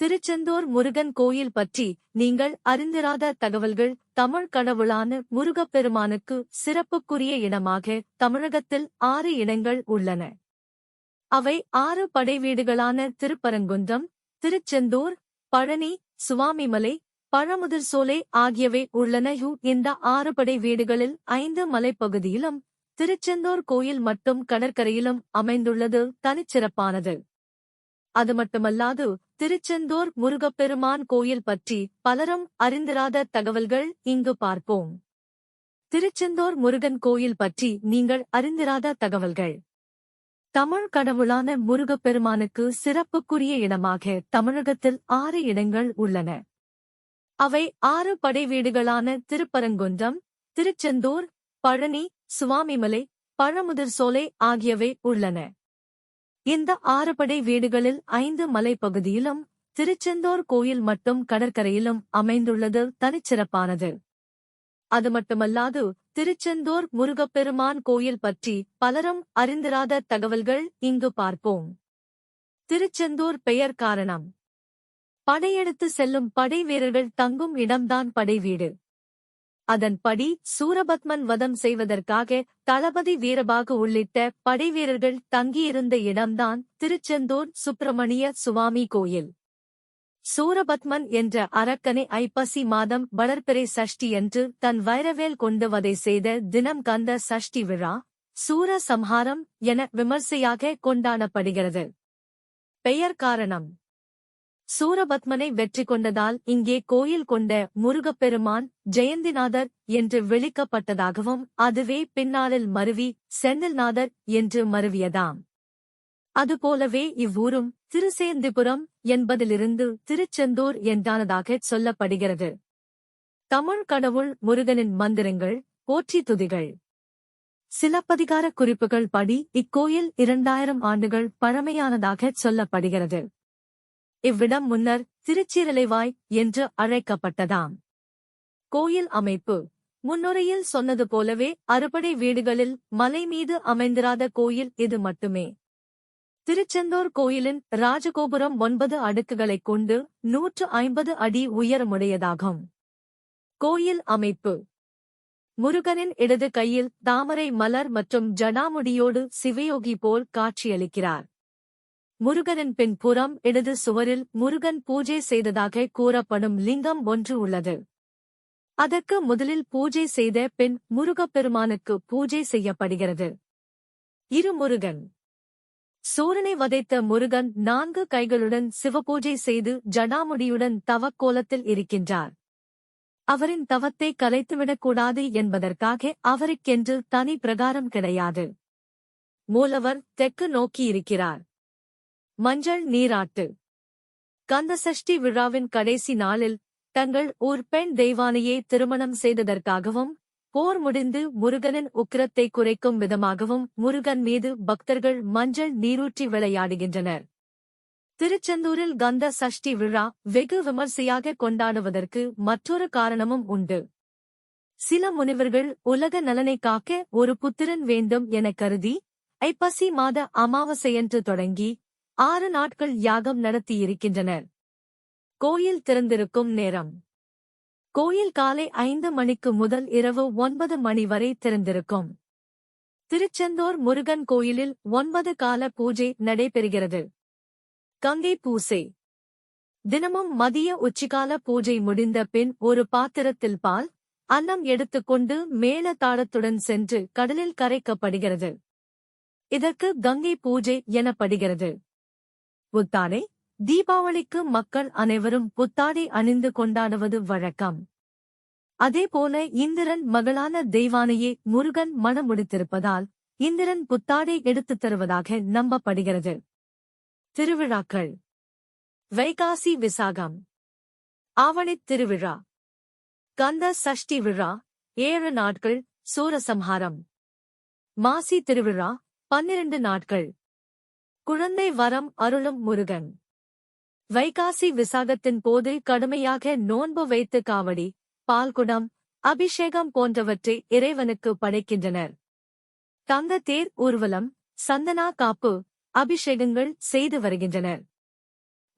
திருச்செந்தூர் முருகன் கோயில் பற்றி நீங்கள் அறிந்திராத தகவல்கள் தமிழ் கடவுளான முருகப்பெருமானுக்கு சிறப்புக்குரிய இடமாக தமிழகத்தில் ஆறு இடங்கள் உள்ளன. அவை ஆறு படைவீடுகளான திருப்பரங்குன்றம் திருச்செந்தூர் பழனி சுவாமிமலை பழமுதிர் சோலை ஆகியவை உள்ளன. இந்த ஆறு படை வீடுகளில் ஐந்து மலைப்பகுதியிலும் திருச்செந்தூர் கோயில் மட்டும் கடற்கரையிலும் அமைந்துள்ளது. தனிச்சிறப்பானது. அது மட்டுமல்லாது திருச்செந்தூர் முருகப்பெருமான் கோயில் பற்றி பலரும் அறிந்திராத தகவல்கள் இங்கு பார்ப்போம். திருச்செந்தூர் முருகன் கோயில் பற்றி நீங்கள் அறிந்திராத தகவல்கள். தமிழ் கடவுளான முருகப்பெருமானுக்கு சிறப்புக்குரிய இடமாக தமிழகத்தில் ஆறு இடங்கள் உள்ளன. அவை ஆறு படை வீடுகளான திருப்பரங்குன்றம் திருச்செந்தூர் பழனி சுவாமிமலை பழமுதிர் சோலை ஆகியவை உள்ளன. இந்த ஆறுபடை வீடுகளில் ஐந்து மலைப்பகுதியிலும் திருச்செந்தூர் கோயில் மட்டும் கடற்கரையிலும் அமைந்துள்ளது தனிச்சிறப்பானது. அது மட்டுமல்லாது திருச்செந்தூர் முருகப்பெருமான் கோயில் பற்றி பலரும் அறிந்திராத தகவல்கள் இங்கு பார்ப்போம். திருச்செந்தூர் பெயர் காரணம். படையெடுத்து செல்லும் படை வீரர்கள் தங்கும் இடம்தான் படைவீடு அதன்படி சூரபத்மன் வதம் செய்வதற்காக தளபதி வீரபாகு உள்ளிட்ட படைவீரர்கள் தங்கியிருந்த இடம்தான் திருச்செந்தூர் சுப்பிரமணிய சுவாமி கோயில். சூரபத்மன் என்ற அரக்கனை ஐப்பசி மாதம் வளர்பிறை சஷ்டி என்று தன் வைரவேல் கொண்டு வதை செய்த தினம் கந்த சஷ்டி விழா சூர சம்ஹாரம் என விமர்சையாக கொண்டாடப்படுகிறது. பெயர் காரணம். சூரபத்மனை வெற்றி கொண்டதால் இங்கே கோயில் கொண்ட முருகப்பெருமான் ஜெயந்திநாதர் என்று விளிக்கப்பட்டதாகவும் அதுவே பின்னாளில் மருவி செந்தில்நாதர் என்று மருவியதாம். அதுபோலவே இவ்வூரும் திருசேந்திபுரம் என்பதிலிருந்து திருச்செந்தூர் என்றானதாக சொல்லப்படுகிறது. தமிழ் கடவுள் முருகனின் மந்திரங்கள் போற்றி துதிகள். சிலப்பதிகார குறிப்புகள் படி இக்கோயில் இரண்டாயிரம் ஆண்டுகள் பழமையானதாக சொல்லப்படுகிறது. இவ்விடம் முன்னர் திருச்சீரலைவாய் என்று அழைக்கப்பட்டதாம். கோயில் அமைப்பு. முன்னுரையில் சொன்னது போலவே அறுபடை வீடுகளில் மலை மீது அமைந்திராத கோயில் இது மட்டுமே. திருச்செந்தூர் கோயிலின் ராஜகோபுரம் ஒன்பது அடுக்குகளைக் கொண்டு நூற்று ஐம்பது அடி உயரமுடையதாகும். கோயில் அமைப்பு. முருகனின் இடது கையில் தாமரை மலர் மற்றும் ஜடாமுடியோடு சிவயோகி போல் காட்சியளிக்கிறார். முருகனின் பின்புறம் இடது சுவரில் முருகன் பூஜை செய்ததாக கூறப்படும் லிங்கம் ஒன்று உள்ளது. அதற்கு முதலில் பூஜை செய்த பின் முருகப்பெருமானுக்கு பூஜை செய்யப்படுகிறது. இரு முருகன். சூரனை வதைத்த முருகன் நான்கு கைகளுடன் சிவபூஜை செய்து ஜடாமுடியுடன் தவக்கோலத்தில் இருக்கின்றார். அவரின் தவத்தை கலைத்துவிடக்கூடாது என்பதற்காக அவருக்கென்று தனி பிரகாரம் கிடையாது. மூலவர் தெற்கு நோக்கி இருக்கிறார். மஞ்சள் நீராட்டு. கந்தசஷ்டி விழாவின் கடைசி நாளில் தங்கள் ஊர் பெண் தெய்வானையே திருமணம் செய்ததற்காகவும் போர் முடிந்து முருகனின் உக்கிரத்தை குறைக்கும் விதமாகவும் முருகன் மீது பக்தர்கள் மஞ்சள் நீரூற்றி விளையாடுகின்றனர். திருச்செந்தூரில் கந்த சஷ்டி விழா வெகு விமர்சையாக கொண்டாடுவதற்கு மற்றொரு காரணமும் உண்டு. சில முனிவர்கள் உலக நலனை காக்க ஒரு புத்திரன் வேண்டும் என கருதி ஐப்பசி மாத அமாவாசையன்று தொடங்கி ஆறு நாட்கள் யாகம் நடத்தியிருக்கின்றனர். கோயில் திறந்திருக்கும் நேரம். கோயில் காலை ஐந்து மணிக்கு முதல் இரவு ஒன்பது மணி வரை திறந்திருக்கும். திருச்செந்தூர் முருகன் கோயிலில் ஒன்பது கால பூஜை நடைபெறுகிறது. கங்கை பூசை. தினமும் மதிய உச்சிகால பூஜை முடிந்த பின் ஒரு பாத்திரத்தில் பால் அன்னம் எடுத்துக்கொண்டு மேல தாளத்துடன் சென்று கடலில் கரைக்கப்படுகிறது. இதற்கு கங்கை பூஜை எனப்படுகிறது. புத்தாடை தீபாவளிக்கு மக்கள் அனைவரும் புத்தாடை அணிந்து கொண்டாடுவது வழக்கம். அதேபோல இந்திரன் மகளான தெய்வானையே முருகன் மணமுடித்திருப்பதால் இந்திரன் புத்தாடை எடுத்துத் தருவதாக நம்பப்படுகிறது. திருவிழாக்கள். வைகாசி விசாகம். ஆவணித் திருவிழா. கந்த சஷ்டி விழா ஏழு நாட்கள் சூரசம்ஹாரம். மாசி திருவிழா பன்னிரண்டு நாட்கள். குழந்தை வரம் அருளும் முருகன். வைகாசி விசாகத்தின் போது கடுமையாக நோன்பு வைத்து காவடி பால்குடம் அபிஷேகம் போன்றவற்றை இறைவனுக்கு படைக்கின்றனர். தங்க தேர் ஊர்வலம் சந்தனா காப்பு அபிஷேகங்கள் செய்து வருகின்றனர்.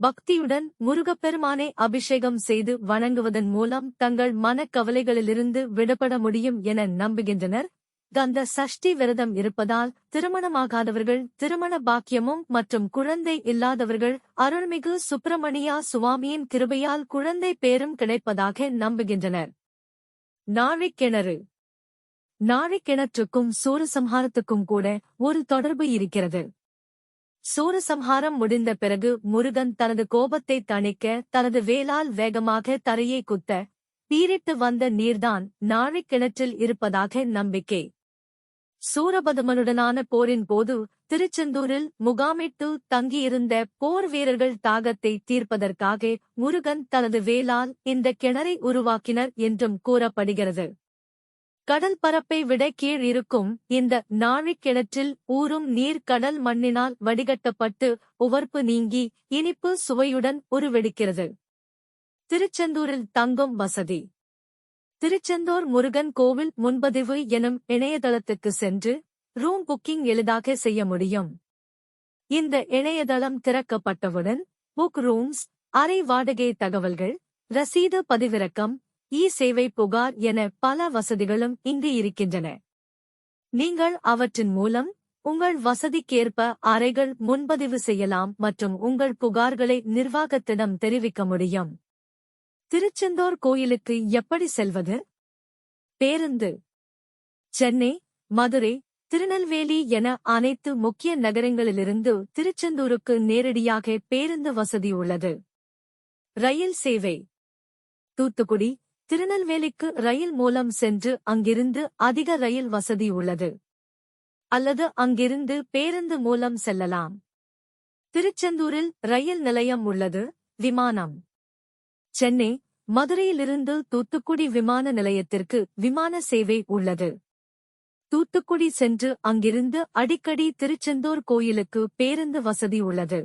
பக்தியுடன் முருகப்பெருமானை அபிஷேகம் செய்து வணங்குவதன் மூலம் தங்கள் மனக்கவலைகளிலிருந்து விடுபட முடியும் என நம்புகின்றனர். கந்த சஷ்டி விரதம் இருப்பதால் திருமணமாகாதவர்கள் திருமண பாக்கியமும் மற்றும் குழந்தை இல்லாதவர்கள் அருள்மிகு சுப்பிரமணியா சுவாமியின் கிருபையால் குழந்தை பேரும் கிடைப்பதாக நம்புகின்றனர். நாழிக்கிணறு. நாழிக்கிணற்றுக்கும் சூரசம்ஹாரத்துக்கும் கூட ஒரு தொடர்பு இருக்கிறது. சூரசம்ஹாரம் முடிந்த பிறகு முருகன் தனது கோபத்தை தணிக்க தனது வேலால் வேகமாக தரையை குத்த பீரிட்டு வந்த நீர்தான் நாழிக்கிணற்றில் இருப்பதாக நம்பிக்கை. சூரபதுமனுடனான போரின் போது திருச்செந்தூரில் முகாமிட்டு தங்கியிருந்த போர் வீரர்கள் தாகத்தை தீர்ப்பதற்காக முருகன் தனது வேலால் இந்த கிணறை உருவாக்கினர் என்றும் கூறப்படுகிறது. கடல் பரப்பை விட கீழ் இருக்கும் இந்த நாழிக்கிணற்றில் ஊறும் நீர் கடல் மண்ணினால் வடிகட்டப்பட்டு உவர்ப்பு நீங்கி இனிப்பு சுவையுடன் உருவெடுக்கிறது. திருச்செந்தூரில் தங்கும் வசதி. திருச்செந்தூர் முருகன் கோவில் முன்பதிவு எனும் இணையதளத்துக்கு சென்று ரூம் புக்கிங் எளிதாக செய்ய முடியும். இந்த இணையதளம் திறக்கப்பட்டவுடன் புக் ரூம்ஸ் அறை வாடகை தகவல்கள் ரசீது பதிவிறக்கம் இ சேவை புகார் என பல வசதிகளும் இங்கு இருக்கின்றன. நீங்கள் அவற்றின் மூலம் உங்கள் வசதிக்கேற்ப அறைகள் முன்பதிவு செய்யலாம் மற்றும் உங்கள் புகார்களை நிர்வாகத்திடம் தெரிவிக்க முடியும். திருச்செந்தூர் கோயிலுக்கு எப்படி செல்வது? பேருந்து சென்னை மதுரை திருநெல்வேலி என அனைத்து முக்கிய நகரங்களிலிருந்து திருச்செந்தூருக்கு நேரடியாக பேருந்து வசதி உள்ளது. ரயில் சேவை தூத்துக்குடி திருநெல்வேலிக்கு ரயில் மூலம் சென்று அங்கிருந்து அதிக ரயில் வசதி உள்ளது. அல்லது அங்கிருந்து பேருந்து மூலம் செல்லலாம். திருச்செந்தூரில் ரயில் நிலையம் உள்ளது விமானம். சென்னை மதுரையிலிருந்து தூத்துக்குடி விமான நிலையத்திற்கு விமான சேவை உள்ளது. தூத்துக்குடி சென்று அங்கிருந்து அடிக்கடி திருச்செந்தூர் கோயிலுக்கு பேருந்து வசதி உள்ளது.